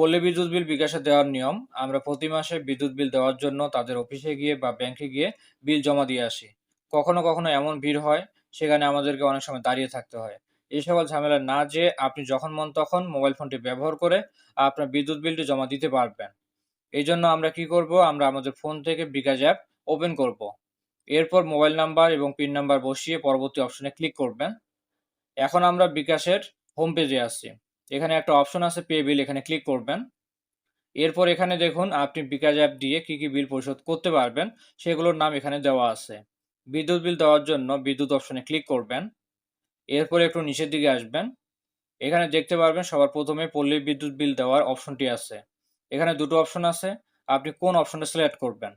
পল্লী বিদ্যুৎ বিল বিকাশে দেওয়ার নিয়ম, আমরা প্রতি মাসে বিদ্যুৎ বিল দেওয়ার জন্য তাদের অফিসে গিয়ে বা ব্যাংকে গিয়ে বিল জমা দিয়ে আসি। কখনো কখনো এমন ভিড় হয়, সেখানে আমাদেরকে অনেক সময় দাঁড়িয়ে থাকতে হয়। এই সকল ঝামেলা না যে আপনি যখন মন তখন মোবাইল ফোনটি ব্যবহার করে আপনার বিদ্যুৎ বিলটি জমা দিতে পারবেন। এই জন্য আমরা কি করব, আমরা আমাদের ফোন থেকে বিকাশ অ্যাপ ওপেন করব। এরপর মোবাইল নাম্বার এবং পিন নাম্বার বসিয়ে পরবর্তী অপশনে ক্লিক করবেন। এখন আমরা বিকাশের হোম পেজে আসছি এখানে একটা অপশন আছে পে বিল এখানে ক্লিক করবেন। এরপর এখানে দেখুন, আপনি বিকাশ অ্যাপ দিয়ে কি কি বিল পরিশোধ করতে পারবেন, সেগুলোর নাম এখানে দেওয়া আছে। বিদ্যুৎ বিল দেওয়ার জন্য বিদ্যুৎ অপশনে ক্লিক করবেন। এরপর একটু নিচের দিকে আসবেন। এখানে দেখতে পারবেন, সবার প্রথমে পল্লী বিদ্যুৎ বিল দেওয়ার অপশনটি আছে। এখানে দুটো অপশন আছে, আপনি কোন অপশনটা সিলেক্ট করবেন?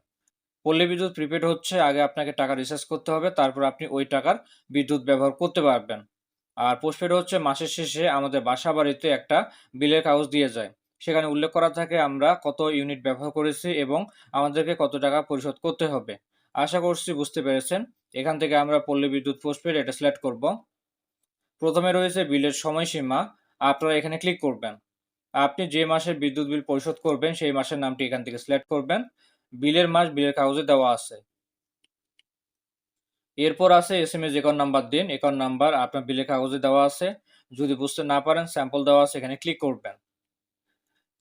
পল্লী বিদ্যুৎ প্রিপেড হচ্ছে, আগে আপনাকে টাকা রিচার্জ করতে হবে, তারপর আপনি ওই টাকার বিদ্যুৎ ব্যবহার করতে পারবেন। আর পোস্টপেড হচ্ছে মাসের শেষে আমাদের বাসা বাড়িতে একটা বিলের কাগজ দিয়ে যায়। সেখানে উল্লেখ করা থাকে আমরা কত ইউনিট ব্যবহার করেছি এবং আমাদেরকে কত টাকা পরিশোধ করতে হবে। আশা করছি বুঝতে পেরেছেন। এখান থেকে আমরা পল্লী বিদ্যুৎ পোস্টপেড এটা সিলেক্ট করব। প্রথমে রয়েছে বিলের সময়সীমা। আপনারা এখানে ক্লিক করবেন। আপনি যে মাসে বিদ্যুৎ বিল পরিশোধ করবেন, সেই মাসের নামটি এখান থেকে সিলেক্ট করবেন। বিলের মাস বিলের কাগজে দেওয়া আছে। এরপর আছে S M S account number দিন। অ্যাকাউন্ট নাম্বার আপনার বিলের কাগজে দেওয়া আছে। যদি বুঝতে না পারেন স্যাম্পল দেওয়া আছে, এখানে ক্লিক করবেন।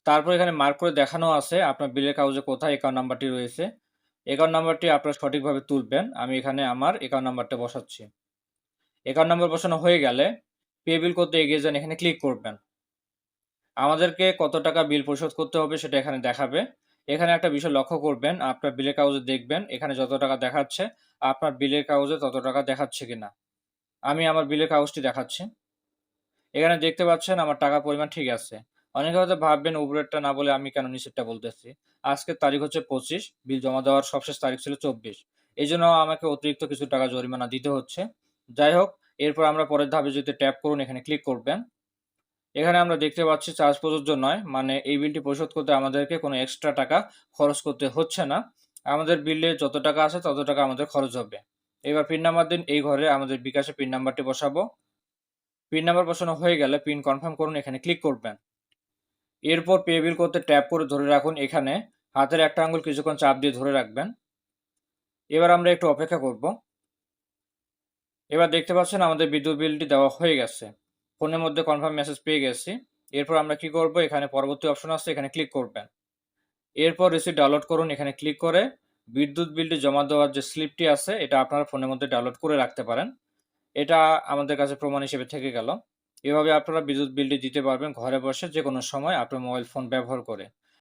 তারপর এখানে মার্ক করে দেখানো আছে আপনার বিলের কাগজে কোথায় অ্যাকাউন্ট নাম্বারটি রয়েছে। অ্যাকাউন্ট নাম্বারটি আপনারা সঠিকভাবে তুলবেন। আমি এখানে আমার অ্যাকাউন্ট নাম্বারটা বসাচ্ছি। অ্যাকাউন্ট নাম্বার বসানো হয়ে গেলে পে বিল করতে এগিয়ে যান, এখানে ক্লিক করবেন। আমাদেরকে কত টাকা বিল পরিশোধ করতে হবে সেটা এখানে দেখাবে। এখানে একটা বিষয় লক্ষ্য করবেন, আপনার বিলের কাগজে দেখবেন, এখানে যত টাকা দেখাচ্ছে, আপনার বিলের কাগজে তত টাকা দেখাচ্ছে কিনা। আমি আমার বিলের কাগজটি দেখাচ্ছি। এখানে দেখতে পাচ্ছেন আমার টাকা পরিমাণ ঠিক আছে। অনেকে হয়তো ভাববেন উপরেরটা না বলে আমি কেন নিচেরটা বলতেছি। আজকের তারিখ হচ্ছে পঁচিশ বিল জমা দেওয়ার সবশেষ তারিখ ছিল চব্বিশ। এই জন্য আমাকে অতিরিক্ত কিছু টাকা জরিমানা দিতে হচ্ছে। যাই হোক, এরপর আমরা পরের ধাপে যদি ট্যাপ করুন, এখানে ক্লিক করবেন। এখানে আমরা দেখতে পাচ্ছি চার্জ প্রযোজ্য নয় মানে এই বিলটি পরিশোধ করতে আমাদেরকে কোনো এক্সট্রা টাকা খরচ করতে হচ্ছে না। আমাদের বিলে যত টাকা আছে তত টাকা আমাদের খরচ হবে। এবার পিন নাম্বার দিন, এই ঘরে আমাদের বিকাশে পিন নাম্বারটি বসাবো। পিন নাম্বার বসানো হয়ে গেলে পিন কনফার্ম করুন, এখানে ক্লিক করবেন। এরপর পে বিল করতে ট্যাপ করে ধরে রাখুন, এখানে হাতের একটা আঙ্গুল কিছুক্ষণ চাপ দিয়ে ধরে রাখবেন। এবার আমরা একটু অপেক্ষা করব। এবার দেখতে পাচ্ছেন আমাদের বিদ্যুৎ বিলটি দেওয়া হয়ে গেছে। ফোনের মধ্যে কনফার্ম মেসেজ পেয়ে গেছি। এরপর আমরা কি করব? এখানে পরবর্তী অপশন আছে এখানে ক্লিক করবেন। এরপর রিসিপ্ট ডাউনলোড করুন, এখানে ক্লিক করে বিদ্যুৎ বিলটি জমা দেওয়ার যে স্লিপটি আছে, এটা আপনারা ফোনের মধ্যে ডাউনলোড করে রাখতে পারেন। এটা আমাদের কাছে প্রমাণ হিসেবে থেকে গেল। এভাবে আপনারা বিদ্যুৎ বিলটি দিতে পারবেন ঘরে বসে যে কোনো সময় আপনার মোবাইল ফোন ব্যবহার করে।